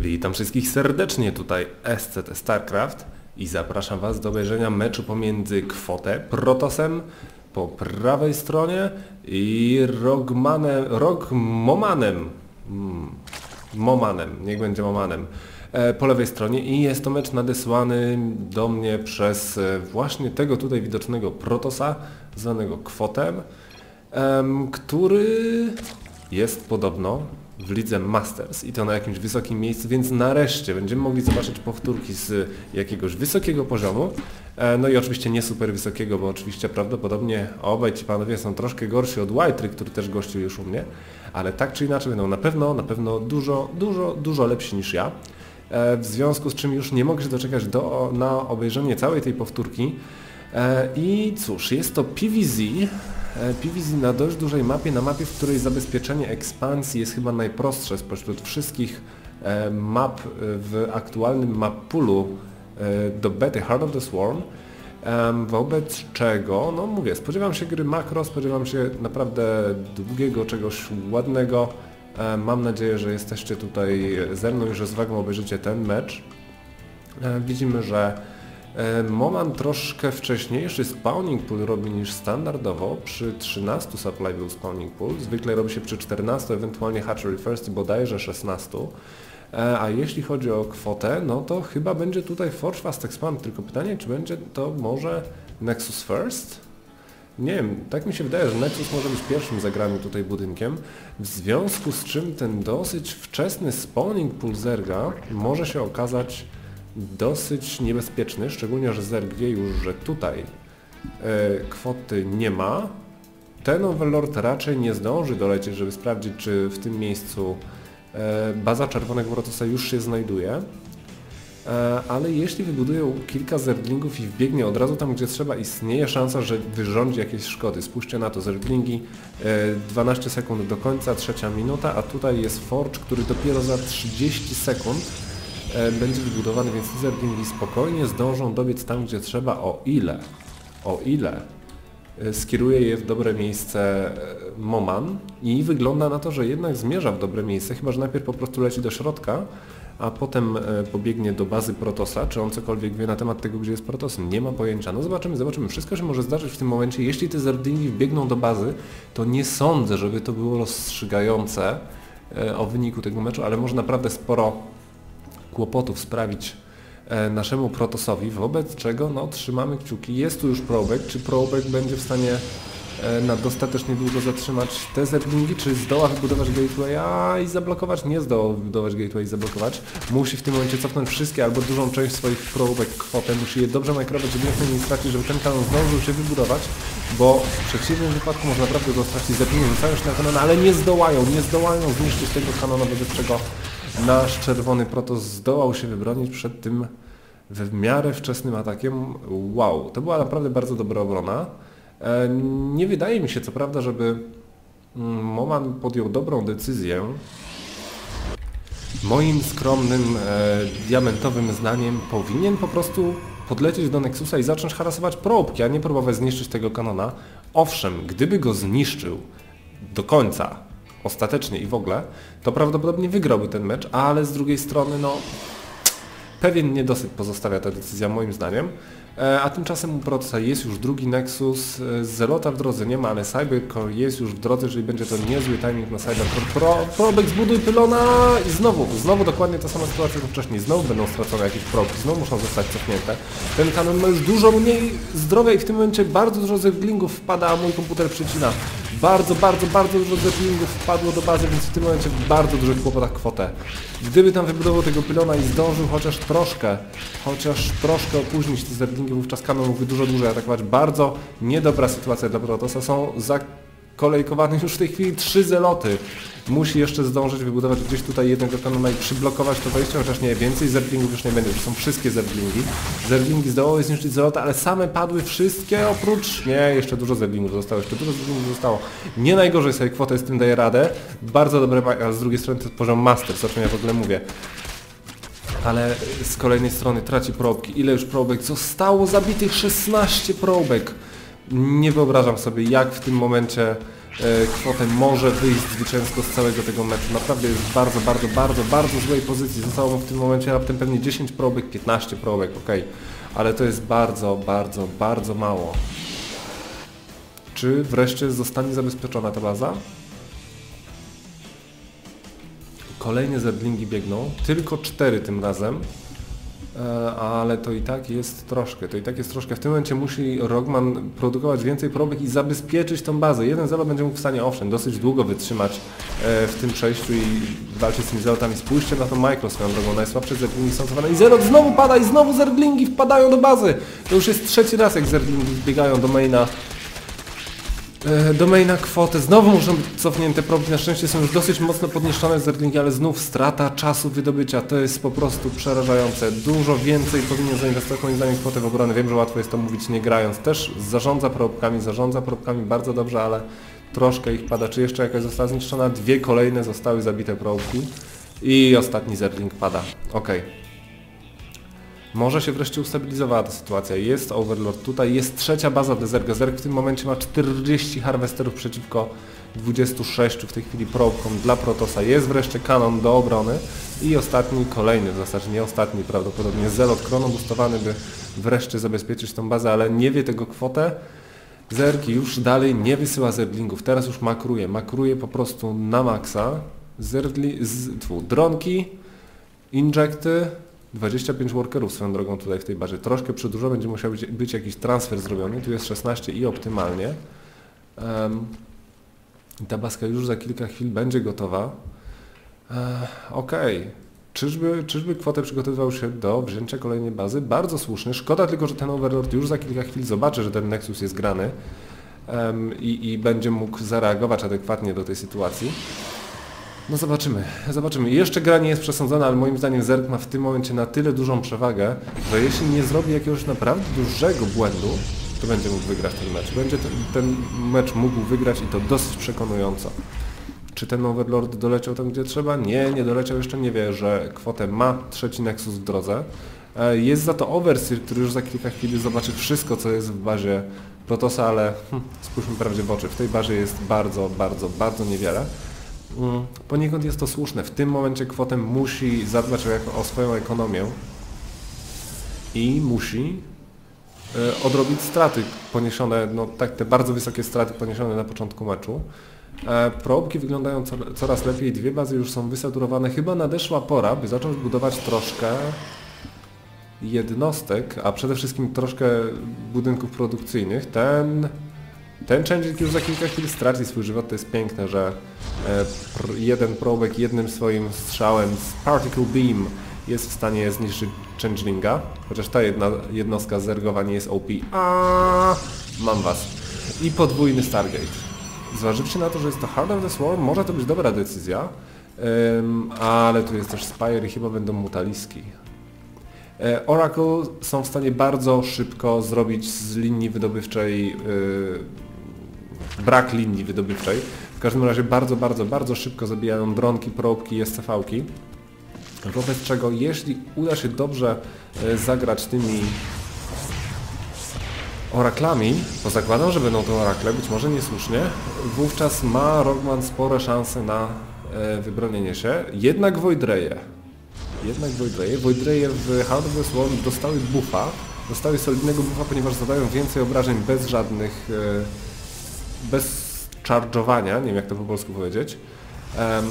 Witam wszystkich serdecznie, tutaj SCT StarCraft i zapraszam Was do obejrzenia meczu pomiędzy Kwotę, Protosem po prawej stronie i Rogmanem, Rogmomanem, hmm, Momanem, niech będzie Momanem, e, po lewej stronie i jest to mecz nadesłany do mnie przez e, właśnie tego tutaj widocznego Protosa, zwanego Kwotem, em, który jest podobno w lidze Masters i to na jakimś wysokim miejscu, więc nareszcie będziemy mogli zobaczyć powtórki z jakiegoś wysokiego poziomu. E, No i oczywiście nie super wysokiego, bo oczywiście prawdopodobnie obaj ci panowie są troszkę gorsi od Whitery, który też gościł już u mnie, ale tak czy inaczej będą na pewno, na pewno dużo, dużo, dużo lepsi niż ja. E, W związku z czym już nie mogę się doczekać do, na obejrzenie całej tej powtórki. E, I cóż, jest to PVZ, PVZ na dość dużej mapie, na mapie, w której zabezpieczenie ekspansji jest chyba najprostsze spośród wszystkich e, map w aktualnym map poolu e, do bety Heart of the Swarm. Wobec czego, no mówię, spodziewam się gry makro, spodziewam się naprawdę długiego czegoś ładnego. E, Mam nadzieję, że jesteście tutaj ze mną i że z wagą obejrzycie ten mecz. E, Widzimy, że e, Moman troszkę wcześniejszy spawning pool robi niż standardowo. Przy 13 supply był spawning pool. Zwykle robi się przy 14, ewentualnie hatchery first bodajże 16. E, A jeśli chodzi o kwotę, no to chyba będzie tutaj Forge Fast Expand. Tylko pytanie, czy będzie to może Nexus First? Nie wiem, tak mi się wydaje, że Nexus może być pierwszym zagranym tutaj budynkiem, w związku z czym ten dosyć wczesny spawning pool Zerga może się okazać dosyć niebezpieczny, szczególnie, że Zerg wie już, że tutaj e, kwoty nie ma. Ten Overlord raczej nie zdąży dolecieć, żeby sprawdzić, czy w tym miejscu e, baza Czerwonego Protosa już się znajduje. E, ale jeśli wybuduje kilka zerglingów i wbiegnie od razu tam, gdzie trzeba, istnieje szansa, że wyrządzi jakieś szkody. Spójrzcie na to, zerglingi, e, 12 sekund do końca, trzecia minuta, a tutaj jest Forge, który dopiero za 30 sekund będzie wybudowany, więc te zerglingi spokojnie zdążą dobiec tam, gdzie trzeba, o ile, o ile e, skieruje je w dobre miejsce e, Moman i wygląda na to, że jednak zmierza w dobre miejsce, chyba że najpierw po prostu leci do środka, a potem e, pobiegnie do bazy Protosa, czy on cokolwiek wie na temat tego, gdzie jest Protos? Nie ma pojęcia. No zobaczymy, zobaczymy. Wszystko się może zdarzyć w tym momencie. Jeśli te zerdingi wbiegną do bazy, to nie sądzę, żeby to było rozstrzygające e, o wyniku tego meczu, ale może naprawdę sporo kłopotów sprawić e, naszemu Protosowi, wobec czego no trzymamy kciuki. Jest tu już Probek, czy Probek będzie w stanie e, na dostatecznie długo zatrzymać te zerglingi, czy zdoła wybudować gateway i zablokować? Nie zdoła wybudować gateway i zablokować. Musi w tym momencie cofnąć wszystkie albo dużą część swoich probek kwotę, musi je dobrze majkrować, żeby nikt nie stracić, żeby ten kanon zdążył się wybudować, bo w przeciwnym wypadku można naprawdę go stracić. Zerglingi rzucają się na kanon, ale nie zdołają, nie zdołają zniszczyć tego kanona, wobec czego nasz czerwony protos zdołał się wybronić przed tym w miarę wczesnym atakiem. Wow, to była naprawdę bardzo dobra obrona. E, Nie wydaje mi się co prawda, żeby mm, Moman podjął dobrą decyzję. Moim skromnym, e, diamentowym zdaniem powinien po prostu podlecieć do Nexusa i zacząć harasować probki, a nie próbować zniszczyć tego kanona. Owszem, gdyby go zniszczył do końca, ostatecznie i w ogóle, to prawdopodobnie wygrałby ten mecz, ale z drugiej strony no pewien niedosyt pozostawia ta decyzja moim zdaniem. E, A tymczasem u Protosa jest już drugi Nexus, e, Zelota w drodze nie ma, ale Cybercore jest już w drodze, jeżeli będzie to niezły timing na Cybercore Pro. Probek zbuduj pylona i znowu, znowu dokładnie ta sama sytuacja co wcześniej, znowu będą stracone jakieś probki, znowu muszą zostać cofnięte. Ten kanon ma już dużo mniej zdrowia i w tym momencie bardzo dużo zerglingów wpada, a mój komputer przycina. Bardzo, bardzo, bardzo dużo zerglingów wpadło do bazy, więc w tym momencie w bardzo dużych kłopotach kwotę. Gdyby tam wybudował tego pylona i zdążył chociaż troszkę, chociaż troszkę opóźnić te zerglingi, wówczas kanon mógłby dużo dłużej atakować. Bardzo niedobra sytuacja dla Protosa. Są zakolejkowane już w tej chwili trzy zeloty. Musi jeszcze zdążyć wybudować gdzieś tutaj jednego kanona i przyblokować to wejście, chociaż nie, więcej zerglingów już nie będzie, już są wszystkie zerglingi. Zerglingi zdołały zniszczyć zelota, ale same padły wszystkie oprócz... Nie, jeszcze dużo zerglingów zostało, jeszcze dużo zerglingów zostało. Nie najgorzej sobie kwotę z tym daje radę. Bardzo dobre, a z drugiej strony to jest poziom Masters, o czym ja w ogóle mówię ale z kolejnej strony traci probki. Ile już probek? Zostało zabitych 16 probek. Nie wyobrażam sobie jak w tym momencie E, kwotę może wyjść zwycięsko z całego tego meczu. Naprawdę jest w bardzo, bardzo, bardzo, bardzo złej pozycji. Zostało mu w tym momencie raptem pewnie 10 probek, 15 probek, ok. Ale to jest bardzo, bardzo, bardzo mało. Czy wreszcie zostanie zabezpieczona ta baza? Kolejne zedlingi biegną, tylko 4 tym razem. E, ale to i tak jest troszkę, to i tak jest troszkę. W tym momencie musi Rogman produkować więcej probek i zabezpieczyć tą bazę. Jeden zero będzie mógł w stanie, owszem, dosyć długo wytrzymać e, w tym przejściu i walczyć z tymi zelotami. Spójrzcie na tą micro swoją drogą, najsłabsze zerglingi są cowane i zerot znowu pada i znowu zerglingi wpadają do bazy. To już jest trzeci raz jak zerglingi biegają do maina E, domaina kwotę. Znowu muszą być cofnięte progi. Na szczęście są już dosyć mocno podniszczone zerglingi, ale znów strata czasu wydobycia. To jest po prostu przerażające. Dużo więcej powinien zainwestować moim zdaniem kwotę w obronę. Wiem, że łatwo jest to mówić nie grając. Też zarządza probkami, zarządza probkami bardzo dobrze, ale troszkę ich pada. Czy jeszcze jakaś została zniszczona? Dwie kolejne zostały zabite probki. I ostatni zergling pada. Okej. Okay. Może się wreszcie ustabilizowała ta sytuacja. Jest Overlord tutaj, jest trzecia baza dla Zerga. Zerg w tym momencie ma 40 harwesterów przeciwko 26 w tej chwili probkom dla Protosa. Jest wreszcie kanon do obrony i ostatni, kolejny w zasadzie, nie ostatni prawdopodobnie, Zelot Krono boostowany, by wreszcie zabezpieczyć tą bazę, ale nie wie tego kwotę. Zerg już dalej nie wysyła zerglingów, teraz już makruje, makruje po prostu na maksa. Zergli, z, tfu, dronki, injekty, 25 workerów swoją drogą tutaj w tej bazie. Troszkę przedłużo, będzie musiał być, być, jakiś transfer zrobiony. Tu jest 16 i optymalnie. Um, ta baska już za kilka chwil będzie gotowa. E. Okay. Czyżby, czyżby kwotę przygotowywał się do wzięcia kolejnej bazy? Bardzo słuszny. Szkoda tylko, że ten Overlord już za kilka chwil zobaczy, że ten Nexus jest grany um, i, i będzie mógł zareagować adekwatnie do tej sytuacji. No zobaczymy, zobaczymy. Jeszcze gra nie jest przesądzona, ale moim zdaniem Zerg ma w tym momencie na tyle dużą przewagę, że jeśli nie zrobi jakiegoś naprawdę dużego błędu, to będzie mógł wygrać ten mecz. Będzie ten, ten mecz mógł wygrać i to dosyć przekonująco. Czy ten Overlord doleciał tam, gdzie trzeba? Nie, nie doleciał. Jeszcze nie wie, że kwotę ma trzeci Nexus w drodze. E, jest za to Overseer, który już za kilka chwil zobaczy wszystko, co jest w bazie Protosa, ale hm, spójrzmy prawdzie w oczy. W tej bazie jest bardzo, bardzo, bardzo niewiele. Mm, poniekąd jest to słuszne. W tym momencie kwotę musi zadbać o, swoją ekonomię i musi y, odrobić straty poniesione, no tak te bardzo wysokie straty poniesione na początku meczu. E, probki wyglądają co, coraz lepiej, dwie bazy już są wysaturowane. Chyba nadeszła pora, by zacząć budować troszkę jednostek, a przede wszystkim troszkę budynków produkcyjnych. Ten ten changing już za kilka chwil straci swój żywot, to jest piękne, że e, jeden probek jednym swoim strzałem z Particle Beam jest w stanie zniszczyć changelinga, chociaż ta jedna jednostka zergowa nie jest OP. A mam was. I podwójny Stargate. Zważywszy na to, że jest to Heart of the Swarm, może to być dobra decyzja, um, ale tu jest też Spire i chyba będą mutaliski. E, Oracle są w stanie bardzo szybko zrobić z linii wydobywczej yy, brak linii wydobywczej. W każdym razie bardzo, bardzo, bardzo szybko zabijają dronki, probki i SCV-ki. Wobec czego jeśli uda się dobrze e, zagrać tymi oraklami, bo zakładam, że będą to orakle, być może niesłusznie, wówczas ma Rogman spore szanse na e, wybronienie się. Jednak Voidreje. Jednak Voidreje. Voidreje w Hand of the dostały buffa, dostały solidnego buffa, ponieważ zadają więcej obrażeń bez żadnych e, bez charge'owania, nie wiem jak to po polsku powiedzieć. Um,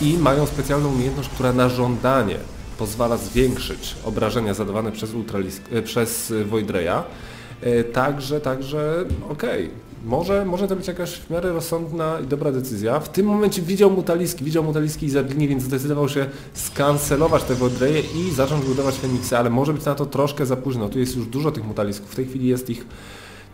I mają specjalną umiejętność, która na żądanie pozwala zwiększyć obrażenia zadawane przez, ultralisk, e, przez Voidreya. E, także, także okej. Okay. Może, może to być jakaś w miarę rozsądna i dobra decyzja. W tym momencie widział mutaliski, widział mutaliski i zaglinie, więc zdecydował się skancelować te Voidreje i zacząć budować Feniksy, ale może być na to troszkę za późno. Tu jest już dużo tych mutalisków. W tej chwili jest ich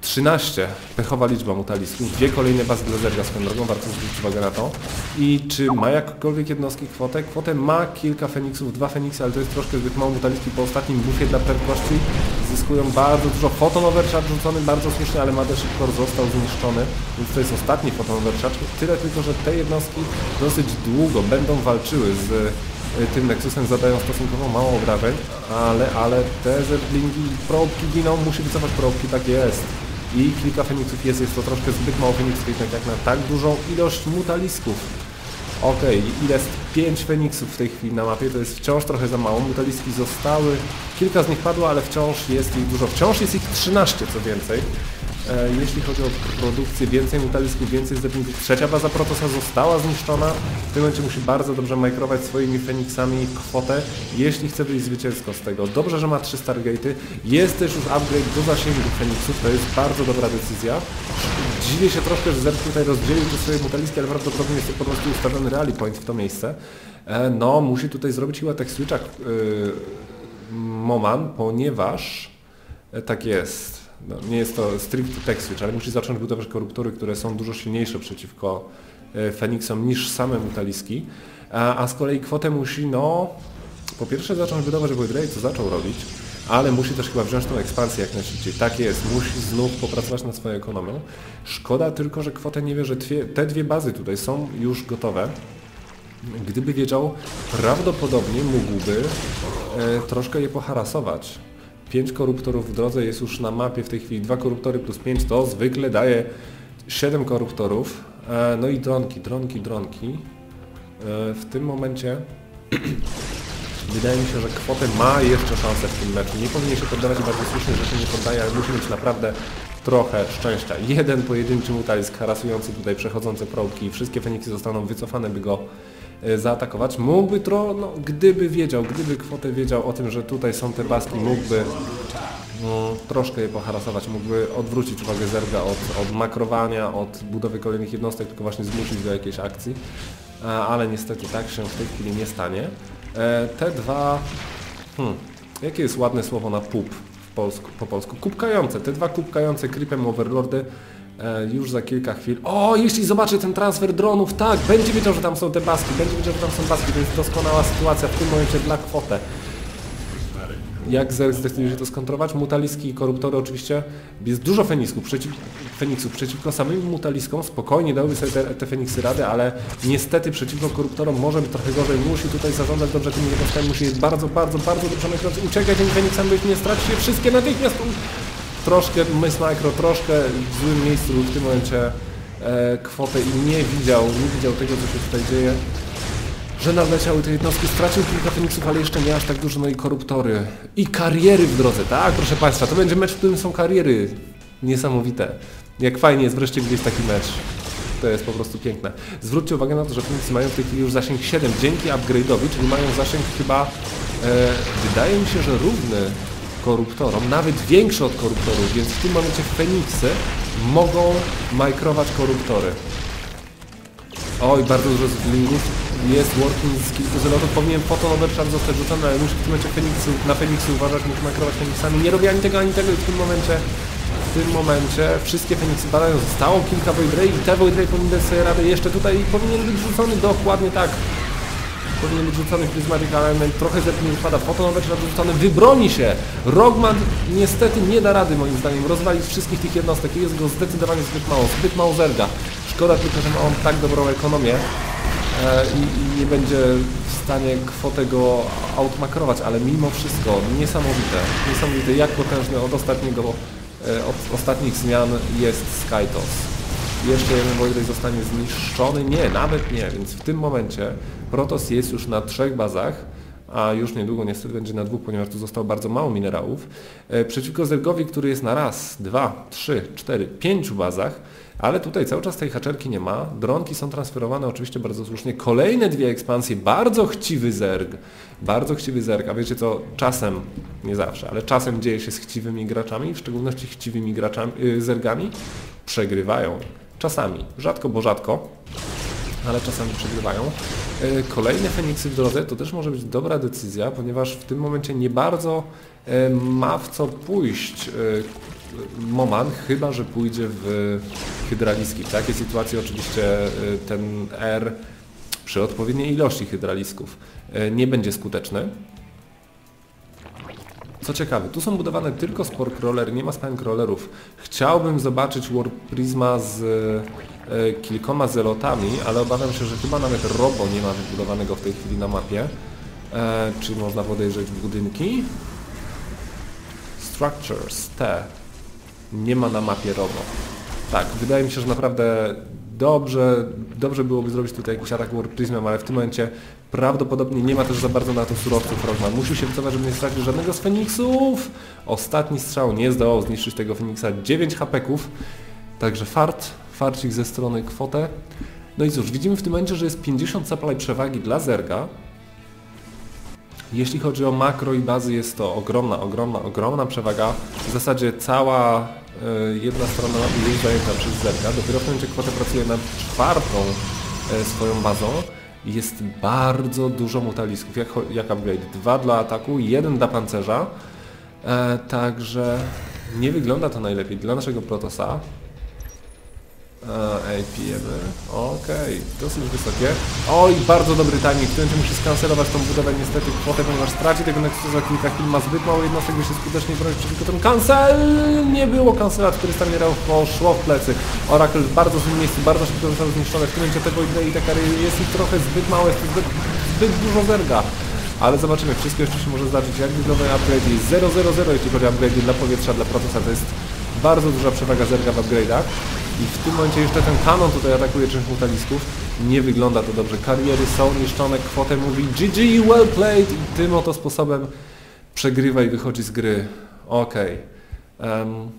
13. Pechowa liczba mutalisków. Dwie kolejne bazy dla zerga swoją drogą, warto zwrócić uwagę na to. I czy ma jakkolwiek jednostki kwotę? Kwotę ma kilka Feniksów, dwa Feniksy, ale to jest troszkę zbyt mało mutaliski po ostatnim bufie dla prędkości. Zyskują bardzo dużo. Photon Overcharge rzucony bardzo słusznie, ale Mothership Core został zniszczony, więc to jest ostatni Photon Overcharge. Tyle tylko, że te jednostki dosyć długo będą walczyły z y, tym Nexusem zadają stosunkowo mało obrażeń, ale, ale te zerglingi, probki giną, musi wycofać probki, tak jest. I kilka Feniksów jest, jest to troszkę zbyt mało Feniksów jednak jak na tak dużą ilość mutalisków. Okej, okay, ile jest 5 Feniksów w tej chwili na mapie, to jest wciąż trochę za mało. Mutaliski zostały, kilka z nich padło, ale wciąż jest ich dużo. Wciąż jest ich 13 co więcej. E, jeśli chodzi o produkcję, więcej mutalisków, więcej zdefinitów. Trzecia baza Protosa została zniszczona. W tym momencie musi bardzo dobrze majkrować swoimi Feniksami kwotę, jeśli chce wyjść zwycięsko z tego. Dobrze, że ma 3 Stargate'y. Jest też już upgrade do zasięgu Feniksów, to jest bardzo dobra decyzja. Dziwię się troszkę, że Zerg tutaj rozdzielił te swoje mutaliski, ale prawdopodobnie jest po prostu ustawiony rally point w to miejsce. E, no, musi tutaj zrobić chyba tech switcha yy, Moman, ponieważ e, tak jest. No, nie jest to stricte tech switch, ale musi zacząć budować koruptury, które są dużo silniejsze przeciwko e, Fenixom niż same mutaliski. A, a z kolei kwotę musi, no, po pierwsze zacząć budować Void co zaczął robić, ale musi też chyba wziąć tą ekspansję jak najszybciej. Tak jest, musi znów popracować nad swoją ekonomią. Szkoda tylko, że kwotę nie wie, że dwie, te dwie bazy tutaj są już gotowe. Gdyby wiedział, prawdopodobnie mógłby e, troszkę je poharasować. 5 koruptorów w drodze jest już na mapie w tej chwili 2 koruptory plus 5 to zwykle daje 7 koruptorów. E, no i dronki, dronki, dronki. E, w tym momencie wydaje mi się, że kwotę ma jeszcze szansę w tym meczu. Nie powinien się poddawać bardzo słusznie, że się nie poddaje, ale musi mieć naprawdę trochę szczęścia. Jeden pojedynczy mutalisk harasujący tutaj przechodzące probki i wszystkie Feniksy zostaną wycofane, by go zaatakować. Mógłby tro, no, gdyby wiedział, gdyby kwotę wiedział o tym, że tutaj są te baski, mógłby no, troszkę je poharasować, mógłby odwrócić uwagę Zerga od, od makrowania, od budowy kolejnych jednostek, tylko właśnie zmusić do jakiejś akcji. E, ale niestety tak się w tej chwili nie stanie. E, te dwa... Hmm, jakie jest ładne słowo na pup polsku, po polsku? Kupkające. Te dwa kupkające creepem overlordy E, już za kilka chwil. O, jeśli zobaczy ten transfer dronów, tak, będzie wiedział, że tam są te baski, będzie wiedział, że tam są baski, to jest doskonała sytuacja w tym momencie dla kwotę. Jak zdecyduje się to skontrować? Mutaliski i koruptory oczywiście, jest dużo fenisków, przeciw, feniksów przeciwko samym mutaliskom, spokojnie dałyby sobie te, te feniksy radę, ale niestety przeciwko koruptorom może być trochę gorzej, musi tutaj zarządzać dobrze tymi jednostkami, musi je bardzo, bardzo, bardzo dobrze myśląc, uciekać tymi feniksami, by nie stracić je wszystkie natychmiast troszkę, Miss Micro troszkę w złym miejscu w tym momencie e, kwotę i nie widział, nie widział tego, co się tutaj dzieje. Że nadleciały te jednostki, stracił kilka Feniksów, ale jeszcze nie aż tak dużo, no i koruptory. I kariery w drodze, tak proszę Państwa, to będzie mecz, w którym są kariery. Niesamowite. Jak fajnie jest wreszcie gdzieś taki mecz. To jest po prostu piękne. Zwróćcie uwagę na to, że Feniksy mają w tej chwili już zasięg 7 dzięki upgrade'owi, czyli mają zasięg chyba, e, wydaje mi się, że równy koruptorom, nawet większe od koruptorów, więc w tym momencie Feniksy mogą majkrować koruptory. Oj, bardzo dużo zlingów. Jest working z kilku zelotów. Powinien foton overcharge zostać rzucony, ale musi w tym momencie Feniksy, na Feniksy uważać, musi majkrować Feniksami. Nie robi ani tego, ani tego i w tym momencie w tym momencie wszystkie Feniksy padają. Zostało kilka Void Ray i te Void powinny sobie radę jeszcze tutaj powinien być rzucony dokładnie tak powinien być rzucony Prismatic Element, trochę zepnie wypada, potem będzie rzucony, wybroni się! Rogman niestety nie da rady moim zdaniem rozwalić wszystkich tych jednostek jest go zdecydowanie zbyt mało, zbyt mało zerga. Szkoda tylko, że ma on tak dobrą ekonomię e, i, i, nie będzie w stanie kwotę go outmakrować, ale mimo wszystko niesamowite, niesamowite jak potężny od ostatniego, e, od ostatnich zmian jest Skytos jeszcze jeden Void zostanie zniszczony? Nie, nawet nie, więc w tym momencie Protoss jest już na trzech bazach, a już niedługo niestety będzie na dwóch, ponieważ tu zostało bardzo mało minerałów. E, przeciwko Zergowi, który jest na raz, dwa, trzy, cztery, pięciu bazach, ale tutaj cały czas tej haczerki nie ma. Dronki są transferowane oczywiście bardzo słusznie. Kolejne dwie ekspansje, bardzo chciwy Zerg, bardzo chciwy Zerg, a wiecie co, czasem, nie zawsze, ale czasem dzieje się z chciwymi graczami, w szczególności chciwymi graczami, yy, Zergami, przegrywają. Czasami, rzadko bo rzadko, ale czasami przegrywają. E, kolejne Feniksy w drodze to też może być dobra decyzja, ponieważ w tym momencie nie bardzo e, ma w co pójść e, Moman, chyba że pójdzie w hydraliski. W takiej sytuacji oczywiście ten R przy odpowiedniej ilości hydralisków nie będzie skuteczny. Co ciekawe, tu są budowane tylko sport crawlery, nie ma spine crawlerów. Chciałbym zobaczyć War Prisma z e, kilkoma zelotami, ale obawiam się, że chyba nawet Robo nie ma wybudowanego w tej chwili na mapie. E, czy można podejrzeć budynki? Structures, te. Nie ma na mapie robo. Tak, wydaje mi się, że naprawdę dobrze, dobrze byłoby zrobić tutaj jakiś atak War Prismem, ale w tym momencie prawdopodobnie nie ma też za bardzo na to surowców Rockman. Musiał się wycofać, żeby nie stracił żadnego z Feniksów. Ostatni strzał nie zdołał zniszczyć tego Feniksa. 9 hapeków. Także fart, farcik ze strony kwotę. No i cóż, widzimy w tym momencie, że jest 50 supply przewagi dla Zerga. Jeśli chodzi o makro i bazy jest to ogromna, ogromna, ogromna przewaga. W zasadzie cała jedna strona jest zajęta przez Zerga. Dopiero w tym momencie kwota pracuje nad czwartą y, swoją bazą. Jest bardzo dużo mutalisków, jak, jak upgrade. Dwa dla ataku, jeden dla pancerza. E, także nie wygląda to najlepiej dla naszego Protosa. APM. Okej, dosyć wysokie. Oj, bardzo dobry timing. W tym musi skancelować tą budowę niestety kwotę, ponieważ straci tego Nexusa kilka chwil. Ma zbyt mało jednostek, by się skutecznie bronić przeciwko temu. Cancel! Nie było cancela, 400 milionów poszło w plecy. Oracle w bardzo złym miejscu, bardzo szybko został zniszczony. W tym momencie te Void i te kary jest ich trochę zbyt mało, jest zbyt, zbyt dużo zerga. Ale zobaczymy, wszystko jeszcze się może zdarzyć. Jak wygląda upgrade? 0-0-0 jeśli chodzi o upgrade dla powietrza, dla Protosa. To jest bardzo duża przewaga zerga w upgrade'ach. I w tym momencie jeszcze ten kanon tutaj atakuje część mutalisków. Nie wygląda to dobrze. Kariery są niszczone, kwotę mówi GG, well played i tym oto sposobem przegrywa i wychodzi z gry. Okej. Okay. Um.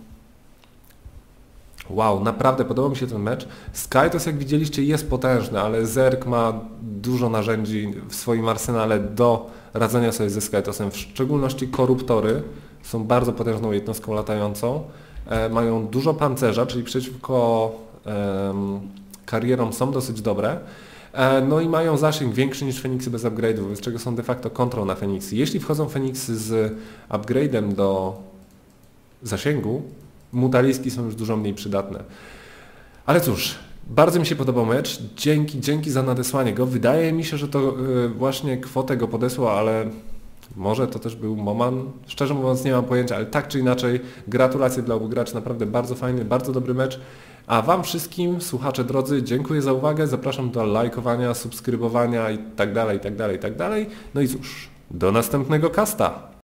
Wow, naprawdę podoba mi się ten mecz. Skytos jak widzieliście jest potężny, ale Zerk ma dużo narzędzi w swoim arsenale do radzenia sobie ze Skytosem, w szczególności koruptory są bardzo potężną jednostką latającą. E, mają dużo pancerza, czyli przeciwko karierom są dosyć dobre. E, no i mają zasięg większy niż Feniksy bez upgrade'ów, z czego są de facto kontrol na Feniksy. Jeśli wchodzą Feniksy z upgrade'em do zasięgu, mutaliski są już dużo mniej przydatne. Ale cóż, bardzo mi się podobał mecz. Dzięki, dzięki za nadesłanie go. Wydaje mi się, że to e, właśnie kwotę go podesła, ale może to też był Moman, szczerze mówiąc nie mam pojęcia, ale tak czy inaczej gratulacje dla obu graczy, naprawdę bardzo fajny, bardzo dobry mecz. A Wam wszystkim, słuchacze drodzy, dziękuję za uwagę, zapraszam do lajkowania, subskrybowania i tak dalej, i tak dalej, i tak dalej. No i cóż, do następnego kasta!